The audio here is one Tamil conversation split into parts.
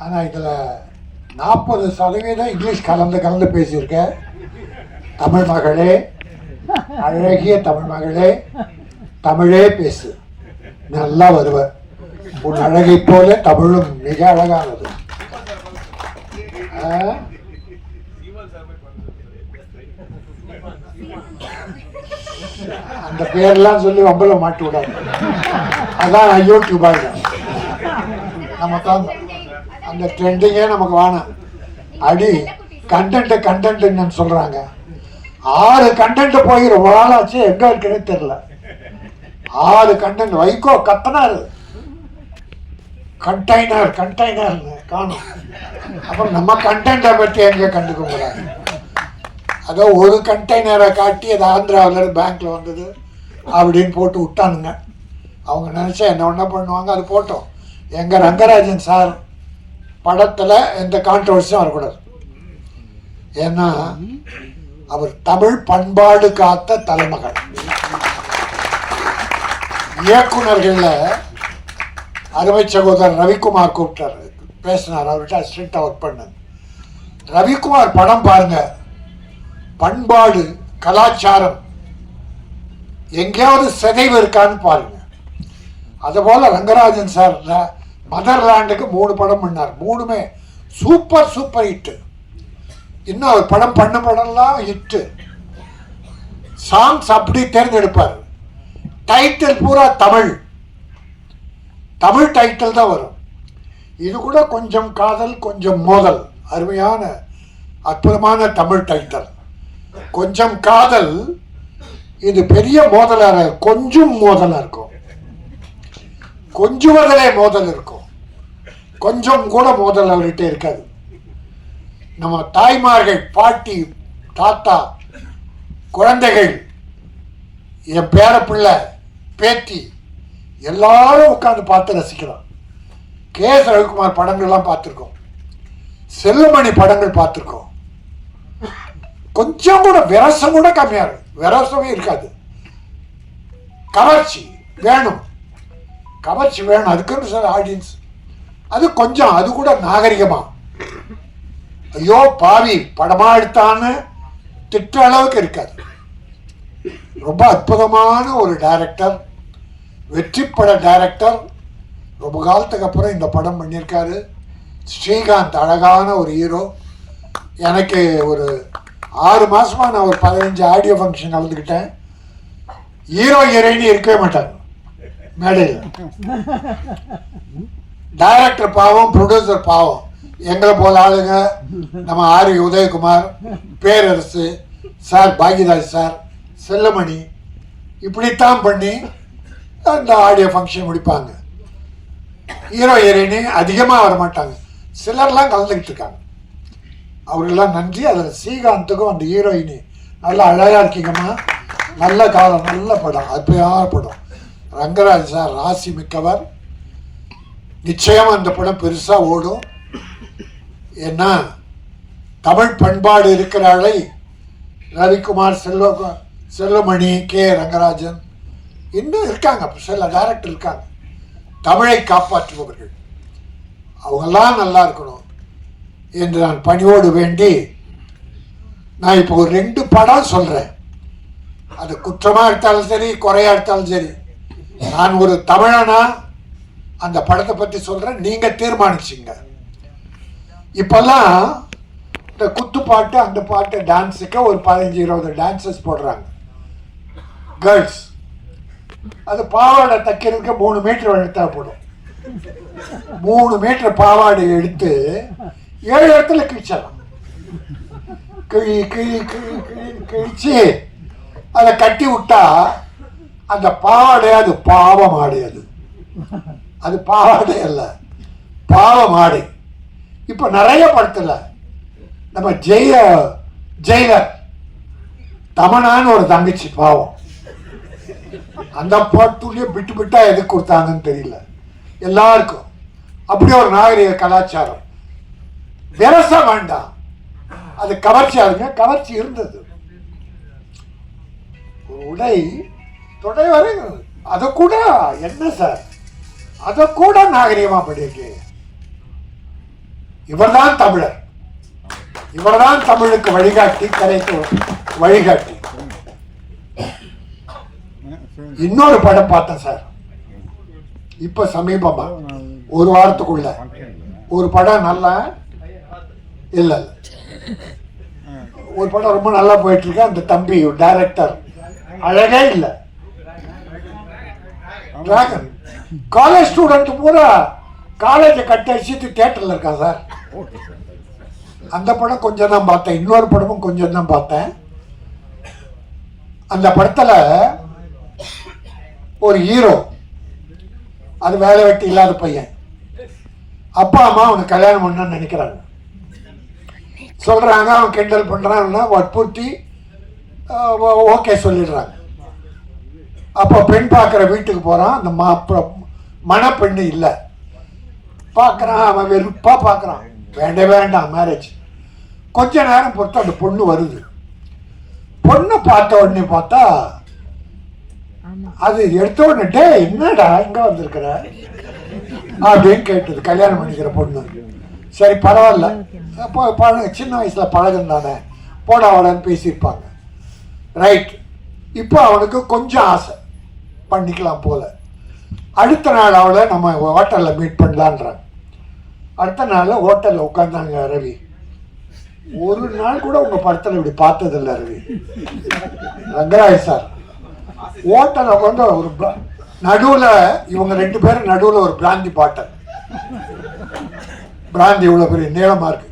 ஆனால் இதில் நாற்பது சதவீதம் இங்கிலீஷ் கலந்து கலந்து பேசியிருக்கேன் தமிழ் மகளே அழகிய தமிழ் மகளே தமிழே பேசு. நல்லா வருவேன் உன் அழகை போல தமிழும் மிக அழகானது. அந்த பேர்லாம் சொல்லி வம்பல மாட்டி விடாது அதான் யூடியூப் ஆகிடும் நம்ம தான் அந்த ட்ரெண்டிங்கே நமக்கு வேணாம். அடி கண்டென்ட் கண்டென்ட்னு சொல்கிறாங்க ஆறு கண்டென்ட் போய் ரொம்ப நாளாச்சு எங்கே இருக்குன்னு தெரில ஆறு கண்டென்ட் வைகோ கத்தனார். கண்டெய்னர் கண்டெய்னர்னு காணும். அப்புறம் நம்ம கண்டென்ட்டை பற்றி எங்கே கண்டுக்க கூடாது அதோ ஒரு கண்டெய்னரை காட்டி அது ஆந்திராவிலேருந்து பேங்க்கில் வந்தது அப்படின்னு போட்டு விட்டானுங்க. அவங்க நினச்சா என்ன ஒன்றா பண்ணுவாங்க? அது போட்டோம். எங்கள் ரங்கராஜன் சார் படத்தில் எந்த கான்ட்ரவர்சியும் வரக்கூடாது. ஏன்னா அவர் தமிழ் பண்பாடு காத்த தலைமகள். இயக்குனர்களில் அருமை சகோதரர் ரவிக்குமார் கூப்பிட்டார். பேசினார் அவர்கிட்ட அசிஸ்டண்ட்டாக ஒர்க் பண்ணேன். ரவிக்குமார் படம் பாருங்க. பண்பாடு கலாச்சாரம் எங்கேயாவது சிதைவு இருக்கான்னு பாருங்க. அதுபோல் ரங்கராஜன் சார் மதர்லாண்டுக்கு மூணு படம் பண்ணார். மூணுமே சூப்பர் சூப்பர் ஹிட்டு இன்னும் அவர் படம் பண்ண படம்லாம் ஹிட்டு சாங்ஸ் அப்படி தேர்ந்தெடுப்பார். டைட்டில் பூரா தமிழ். தமிழ் டைட்டில் தான் வரும். இது கூட கொஞ்சம் காதல் கொஞ்சம் மோதல். அருமையான அற்புதமான தமிழ் டைட்டில் கொஞ்சம் காதல் இது பெரிய மோதலாக கொஞ்சம் மோதலாக இருக்கும். கொஞ்சுவதிலே மோதல் இருக்கும். கொஞ்சம் கூட மோதல் அவர்கிட்ட இருக்காது. நம்ம தாய்மார்கள் பாட்டி தாத்தா குழந்தைகள் என் பேர பிள்ளை பேத்தி எல்லாரும் உட்காந்து பார்த்து ரசிக்கலாம் கே எஸ் ரவிக்குமார் படங்கள்லாம் பார்த்துருக்கோம். செல்லுமணி படங்கள் பார்த்துருக்கோம். கொஞ்சம் கூட விரசம் கூட கம்மியாக இருக்கும் விரசமே இருக்காது. கவர்ச்சி வேணும். கவர்ச்சி வேணும். அதுக்குன்னு சார் ஆடியன்ஸ் அது கொஞ்சம் அது கூட நாகரிகமா? ஐயோ பாவி படமா எடுத்தான்னு திட்ட அளவுக்கு இருக்காது. ரொம்ப அற்புதமான ஒரு டைரக்டர் வெற்றி பட டைரக்டர் ரொம்ப காலத்துக்கு அப்புறம் இந்த படம் பண்ணியிருக்காரு. ஸ்ரீகாந்த் அழகான ஒரு ஹீரோ எனக்கு ஒரு ஆறு மாசமா நான் ஒரு பதினஞ்சு ஆடியோ ஃபங்க்ஷன் கலந்துக்கிட்டேன். ஹீரோ ஹீரோயினி இருக்கவே மாட்டாங்க மேடையில். டைரக்டர் பாவம் ப்ரொடியூசர் பாவம். எங்களை போல ஆளுங்க நம்ம ஆரி உதயகுமார் பேரரசு சார் பாக்யராஜ் சார் செல்லமணி இப்படித்தான் பண்ணி அந்த ஆடியோ ஃபங்க்ஷன் முடிப்பாங்க. ஹீரோ ஹீரோயினி அதிகமாக வர மாட்டாங்க சிலர்லாம் கலந்துக்கிட்டு இருக்காங்க. அவர்களெல்லாம் நன்றி. அதில் ஸ்ரீகாந்துக்கும் அந்த ஹீரோயினி நல்லா அழகாக இருக்கீங்கம்மா. நல்ல காலம் நல்ல படம் அற்புதமான படம். ரங்கராஜ் சார் ராசி மிக்கவர். நிச்சயமாக அந்த படம் பெருசாக ஓடும். ஏன்னா தமிழ் பண்பாடு இருக்கிறாளை ரவிக்குமார் செல்வ செல்வமணி கே. ரங்கராஜன் இன்னும் இருக்காங்க சில டேரக்டர் இருக்காங்க. தமிழை காப்பாற்றுபவர்கள். அவங்கெல்லாம் நல்லா இருக்கணும் என்று நான் பணியோடு வேண்டி நான் இப்போ ஒரு ரெண்டு படம் சொல்கிறேன் அது குற்றமாக எடுத்தாலும் சரி குறையா எடுத்தாலும் சரி. நான் ஒரு தமிழனா அந்த படத்தை பற்றி சொல்கிறேன் நீங்கள் தீர்மானிச்சிங்க. இப்போல்லாம் இந்த குத்து பாட்டு அந்த பாட்டு டான்ஸுக்கு ஒரு பதினஞ்சு இருபது டான்சஸ் போடுறாங்க. கேர்ள்ஸ் அது பாவாடை தைக்கிறதுக்கு மூணு மீட்டர் எடுத்தா போடும். மூணு மீட்டர் பாவாடை எடுத்து ஏழு இடத்துல கிழிச்சிடலாம். கிழி கிழி கிழி கிழி கிழிச்சு அதை கட்டி விட்டா அந்த பாவாடை அது பாவம் ஆடையாது. அது பாவாடை அல்ல. பாவம் ஆடை இப்போ நிறைய படத்தில் நம்ம ஜெய ஜெயிலர் தமனான்னு ஒரு தங்கச்சி பாவம். அந்த பாட்டுலேயே விட்டு விட்டா எதுக்கு கொடுத்தாங்கன்னு தெரியல. எல்லாருக்கும். அப்படி ஒரு நாகரிக கலாச்சாரம். விரச வேண்டாம். அது கவர்ச்சி ஆகுங்க கவர்ச்சி இருந்தது. உடை தொடை வரை அதை கூட என்ன சார்? அதை கூட நாகரிகமா படிக்கு இவர்தான் தமிழர். இவர்தான் தமிழுக்கு வழிகாட்டி கரைக்கு வழிகாட்டி. இன்னொரு படம் பார்த்தேன் சார். இப்ப சமீபமா. ஒரு வாரத்துக்குள்ள. ஒரு படம் நல்லா இல்ல. ஒரு படம் ரொம்ப நல்லா போயிட்டு இருக்கு அந்த தம்பி டைரக்டர் அழகே இல்லை. டிராகன் காலேஜ் ஸ்டூடெண்ட் பூரா காலேஜை கட்டி அடிச்சுட்டு தேட்டரில் இருக்கான் சார்? அந்த படம் கொஞ்சம் தான் பார்த்தேன். இன்னொரு படமும் கொஞ்சம் தான் பார்த்தேன். அந்த படத்தில் ஒரு ஹீரோ அது வேலை வெட்டி இல்லாத பையன். அப்பா அம்மா அவனுக்கு கல்யாணம் பண்ணணும்னு நினைக்கிறாங்க. சொல்கிறாங்க அவன் கிண்டல் பண்ணுறான்னா வற்புறுத்தி ஓகே சொல்லிடுறாங்க. அப்போ பெண் பார்க்குற வீட்டுக்கு போகிறான் அந்த மாப்பிள்ள மணப்பெண்ணு இல்லை. பார்க்குறான் அவன் வெறுப்பாக பார்க்குறான் வேண்டாம் வேண்டாம் மேரேஜ் கொஞ்ச நேரம் பொறுத்து அந்த பொண்ணு வருது. பொண்ணை பார்த்த உடனே பார்த்தா அது எடுத்த உடனே டே என்னடா இங்கே வந்திருக்கிற? அப்படின்னு கேட்டது கல்யாணம் பண்ணிக்கிற பொண்ணு. சரி பரவாயில்ல. அப்போ பழ சின்ன வயசில் பழகம் தானே. போடா வாடான்னு பேசியிருப்பாங்க. ரைட் இப்போ அவனுக்கு கொஞ்சம் ஆசை. பண்ணிக்கலாம் போல. அடுத்த நாள் அவளை நம்ம ஹோட்டலில் மீட் பண்ணலான்றாங்க. அடுத்த நாள் ஹோட்டலில் உட்காந்தாங்க ரவி. ஒரு நாள் கூட உங்கள் படத்தில் இப்படி பார்த்ததில்ல ரவி. ரங்கராஜ் சார். ஹோட்டலில் வந்து ஒரு நடுவில் இவங்க ரெண்டு பேரும் நடுவில் ஒரு பிராந்தி பாட்டல். பிராந்தி இவ்வளோ பெரிய நீளமாக இருக்கு.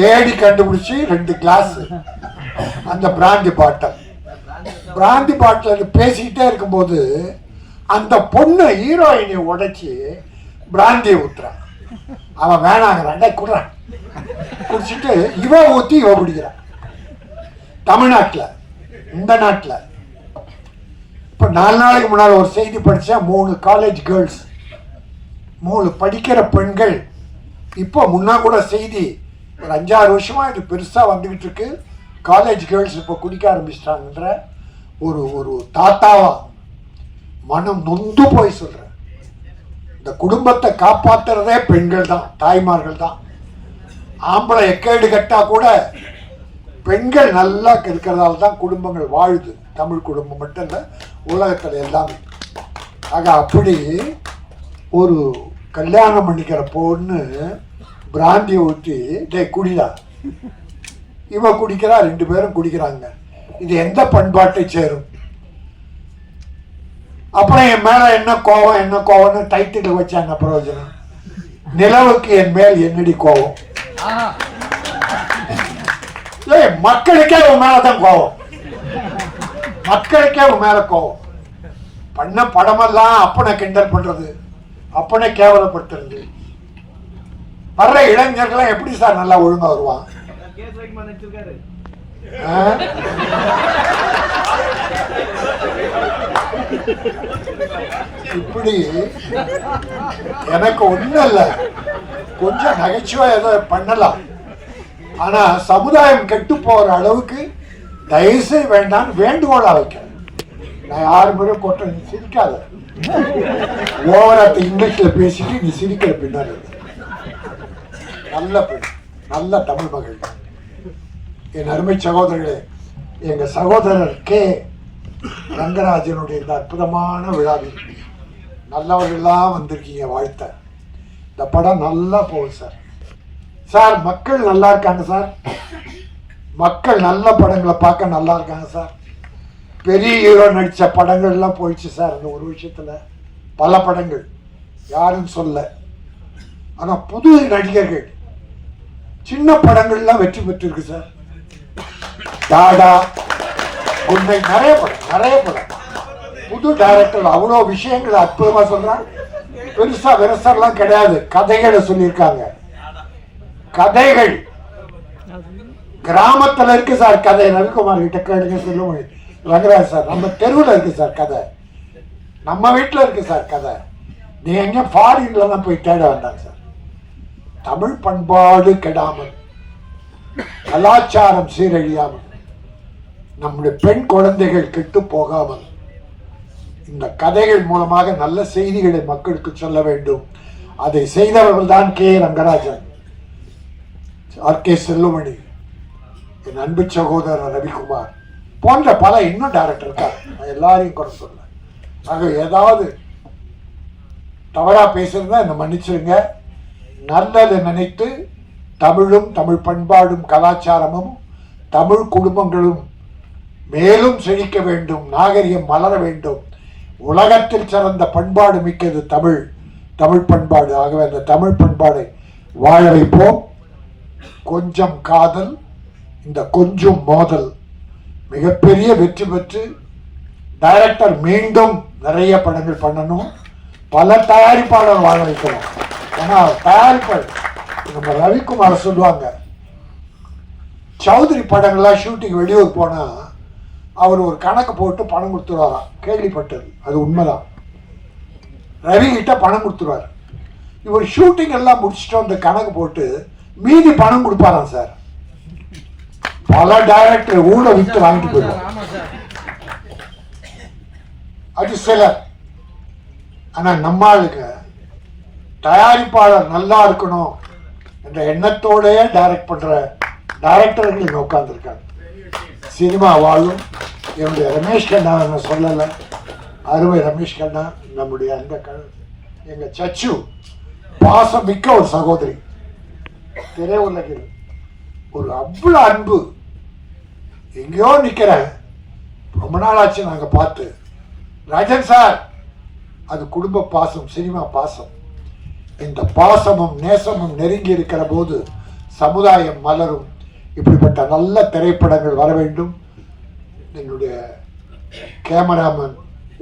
தேடி கண்டுபிடிச்சி ரெண்டு கிளாஸ் அந்த பிராந்தி பாட்டல். பிராந்தி பாட்டில் பேசிக்கிட்டே இருக்கும்போது அந்த பொண்ணு ஹீரோயினை உடைச்சி பிராந்தியை ஊற்றுறான் அவன் வேணாங்கிறான். குடுறான் குடிச்சிட்டு இவ ஊற்றி இவ குடிக்கிறான் தமிழ்நாட்டில் இந்த நாட்டில். இப்போ நாலு நாளைக்கு முன்னால் ஒரு செய்தி படித்தேன் மூணு காலேஜ் கேர்ள்ஸ் மூணு படிக்கிற பெண்கள். இப்போ முன்னா கூட செய்தி ஒரு அஞ்சாறு வருஷமாக இது பெருசாக வந்துக்கிட்டு இருக்கு. காலேஜ் கேர்ள்ஸ் இப்போ குடிக்க ஆரம்பிச்சிட்டாங்கன்ற ஒரு ஒரு தாத்தாவாக மனம் நொந்து போய் சொல்கிறேன் இந்த குடும்பத்தை காப்பாற்றுறதே பெண்கள் தான் தாய்மார்கள் தான். ஆம்பளை எக்கேடு கட்டா கூட பெண்கள் நல்லா இருக்கிறதால தான் குடும்பங்கள் வாழுது. தமிழ் குடும்பம் மட்டும் இல்லை உலகத்தில் எல்லாமே. ஆக அப்படி ஒரு கல்யாணம் பண்ணிக்கிற பொண்ணு பிராந்தியை ஊற்றி டே குடிடா. இவ குடிக்கிறா ரெண்டு பேரும் குடிக்கிறாங்க. இது எந்த பண்பாட்டை சேரும்? அப்புறம் என் மேல என்ன கோவம் என்ன கோவம்னு டைட்டில் வச்சாங்க பிரயோஜனம்? நிலவுக்கு என் மேல் என்னடி கோவம்? ஏய் மக்களுக்கே உன் மேலதான் கோவம். மக்களுக்கே உன் மேல கோவம். பண்ண படமெல்லாம் அப்பனை கிண்டல் பண்றது அப்பனை கேவலப்படுத்துறது. வர்ற இளைஞர்கள்லாம் எப்படி சார் நல்லா ஒழுங்கா வருவான் ஆ? இப்படி எனக்கு ஒண்ணும் இல்லை கொஞ்சம் நகைச்சுவை ஏதோ பண்ணலாம். ஆனா சமுதாயம் கெட்டு போற அளவுக்கு தயவுசெய்து வேண்டாம் வேண்டுகோளா வைக்க நான் யாரு முறையும் கொட்ட நீ சிரிக்காத. ஓவராத்து இங்கிலீஷ்ல பேசிட்டு நீ சிரிக்கிற பின்னாடி நல்ல பெண் நல்ல தமிழ் மகள். என் அருமை சகோதரர்களே எங்க சகோதரர் கே ரங்கராஜனுடைய இந்த அற்புதமான விழாவில் நல்லவர்கள்லாம் வந்திருக்கீங்க வாழ்த்த. இந்த படம் நல்லா போகுது சார். சார் மக்கள் நல்லா இருக்காங்க சார். மக்கள் நல்ல படங்களை பார்க்க நல்லா இருக்காங்க சார். பெரிய ஹீரோ நடித்த படங்கள்லாம் போயிடுச்சு சார் அந்த ஒரு விஷயத்தில். பல படங்கள். யாரும் சொல்ல. ஆனால் புது நடிகர்கள். சின்ன படங்கள்லாம் வெற்றி பெற்றிருக்கு சார். டாடா உண்மை நிறைய படம் நிறைய படம். புது டைரக்டர் அவ்வளோ விஷயங்கள் அற்புதமாக சொல்கிறாங்க பெருசா விரசம்லாம் கிடையாது. கதைகளை சொல்லியிருக்காங்க. கதைகள். கிராமத்தில் இருக்கு சார் கதை. ரவிக்குமார் கிட்ட கேளுங்க சொல்லுங்க. ரங்கராஜ் சார் நம்ம தெருவில் இருக்கு சார் கதை. நம்ம வீட்டில் இருக்கு சார் கதை. நீ எங்கே ஃபாரின்ல தான் போய் தேட வேண்டாம் சார். தமிழ் பண்பாடு கெடாமல் கலாச்சாரம் சீரழியாமல் நம்முடைய பெண் குழந்தைகள் கெட்டு போகாமல் இந்த கதைகள் மூலமாக நல்ல செய்திகளை மக்களுக்கு சொல்ல வேண்டும். அதை செய்தவர்கள் தான் K. Rangarajan. R. K. Chellumani என் அன்பு சகோதரர் ரவிக்குமார் போன்ற பல இன்னும் டேரக்டர் இருக்கார் நான் எல்லாரையும் குறை சொல்ல ஆக ஏதாவது தவறா பேசுறதா இந்த மன்னிச்சிருங்க. நல்லதை நினைத்து தமிழும் தமிழ் பண்பாடும் கலாச்சாரமும் தமிழ் குடும்பங்களும் மேலும் செழிக்க வேண்டும் நாகரிகம் மலர வேண்டும். உலகத்தில் சிறந்த பண்பாடு மிக்கது தமிழ் தமிழ் பண்பாடு. ஆகவே அந்த தமிழ் பண்பாடை வாழ வைப்போம். கொஞ்சம் காதல் இந்த கொஞ்சம் மோதல் மிகப்பெரிய வெற்றி பெற்று டைரக்டர் மீண்டும் நிறைய படங்கள் பண்ணணும். பல தயாரிப்பாளர் வாழ வைக்கணும் ஏன்னா தயாரிப்பாளர் நம்ம ரவிக்குமார் சொல்லுவாங்க சௌத்ரி படங்கள்லாம் ஷூட்டிங் வெளியூர் போனால் அவர் ஒரு கணக்கு போட்டு பணம் கொடுத்துருவாராம். கேள்விப்பட்டது. அது உண்மைதான். ரவி கிட்ட பணம் கொடுத்துருவார். இவர் ஷூட்டிங் எல்லாம் முடிச்சுட்டு அந்த கணக்கு போட்டு மீதி பணம் கொடுப்பாராம் சார். பல டைரக்டர் ஊட வித்து வாங்கிட்டு போயிடுவார். ஆமா சார். அது சிலர் ஆனா நம்ம ஆளுங்க தயாரிப்பாளர் நல்லா இருக்கணும் என்ற எண்ணத்தோடயே டைரக்ட் பண்ற டைரக்டர்கள் இங்க உட்கார்ந்துருக்காங்க. சினிமா வாழும் என்னுடைய ரமேஷ் கண்ணா நான் சொல்லலை. அருமை ரமேஷ் கண்ணா நம்முடைய அந்த க எங்கள் சச்சு பாசம் மிக்க ஒரு சகோதரி. திரையுலகில் ஒரு அவ்வளோ அன்பு. எங்கேயோ நிற்கிறேன் ரொம்ப நாள் ஆச்சு நாங்கள் பார்த்து. ராஜன் சார் அது குடும்ப பாசம் சினிமா பாசம். இந்த பாசமும் நேசமும் நெருங்கி இருக்கிற போது சமுதாயம் மலரும். இப்படிப்பட்ட நல்ல திரைப்படங்கள் வர வேண்டும். என்னுடைய கேமராமேன்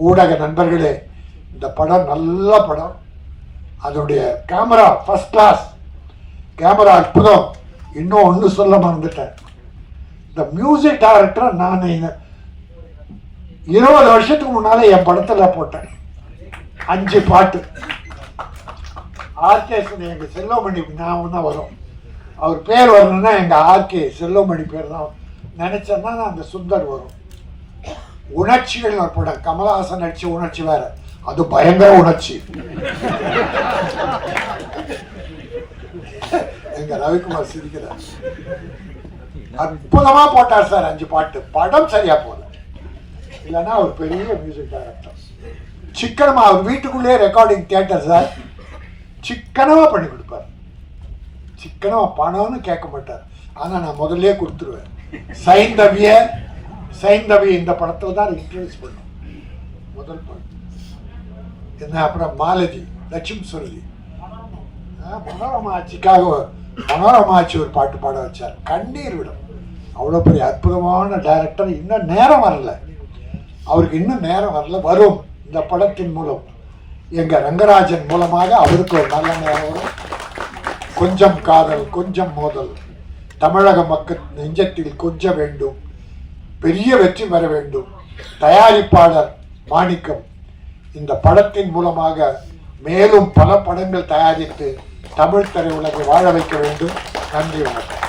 ஊடக நண்பர்களே இந்த படம் நல்ல படம். அதனுடைய கேமரா ஃபர்ஸ்ட் கிளாஸ் கேமரா அற்புதம். இன்னும் ஒன்று சொல்ல மறந்துட்டேன். இந்த மியூசிக் டைரக்டர் நான் இருபது வருஷத்துக்கு முன்னால் என் படத்தில் போட்டேன். அஞ்சு பாட்டு. ஆர்கே எங்கள் செல்லமணி ஞாபகம் தான் வரும். அவர் பேர் வரணும்னா எங்கள் ஆர்கே செல்லோமணி பேர் தான். நினச்சேன்னா நான் அந்த சுந்தர் வரும். உணர்ச்சிகள் ஒரு படம் கமலஹாசன் நடிச்ச உணர்ச்சி வேற. அது பயங்கர உணர்ச்சி. எங்க ரவிக்குமார் சிரிக்கிறார். அற்புதமா போட்டார் சார் அஞ்சு பாட்டு. படம் சரியா போல இல்லைன்னா அவர் பெரிய மியூசிக் டைரக்டர் சிக்கனமா அவர் வீட்டுக்குள்ளேயே ரெக்கார்டிங் தியேட்டர் சார். சிக்கனமா பண்ணி கொடுப்பார். சிக்கனமா பணம்னு கேட்க மாட்டார். ஆனால் நான் முதல்லே கொடுத்துருவேன். சைந்தவிய சைந்தவிய இந்த படத்தில் தான் இன்ட்ரடியூஸ் பண்ணோம் முதல் படம். என்ன அப்புறம் மாலதி லட்சுமி சுரதி. மனோரமா ஆட்சிக்காக மனோரமா ஆட்சி ஒரு பாட்டு பாட வச்சார். கண்ணீர் விடும். அவ்வளோ பெரிய அற்புதமான டைரக்டர் இன்னும் நேரம் வரல. அவருக்கு இன்னும் நேரம் வரல. வரும். இந்த படத்தின் மூலம். எங்கள் ரங்கராஜன் மூலமாக அவருக்கு ஒரு நல்ல நேரம் வரும். கொஞ்சம் காதல் கொஞ்சம் மோதல். தமிழக மக்கள் நெஞ்சத்தில் கொஞ்ச வேண்டும். பெரிய வெற்றி பெற வேண்டும். தயாரிப்பாளர் மாணிக்கம். இந்த படத்தின் மூலமாக மேலும் பல படங்கள் தயாரித்து தமிழ் திரையுலகை வாழ வைக்க வேண்டும். நன்றி வணக்கம்.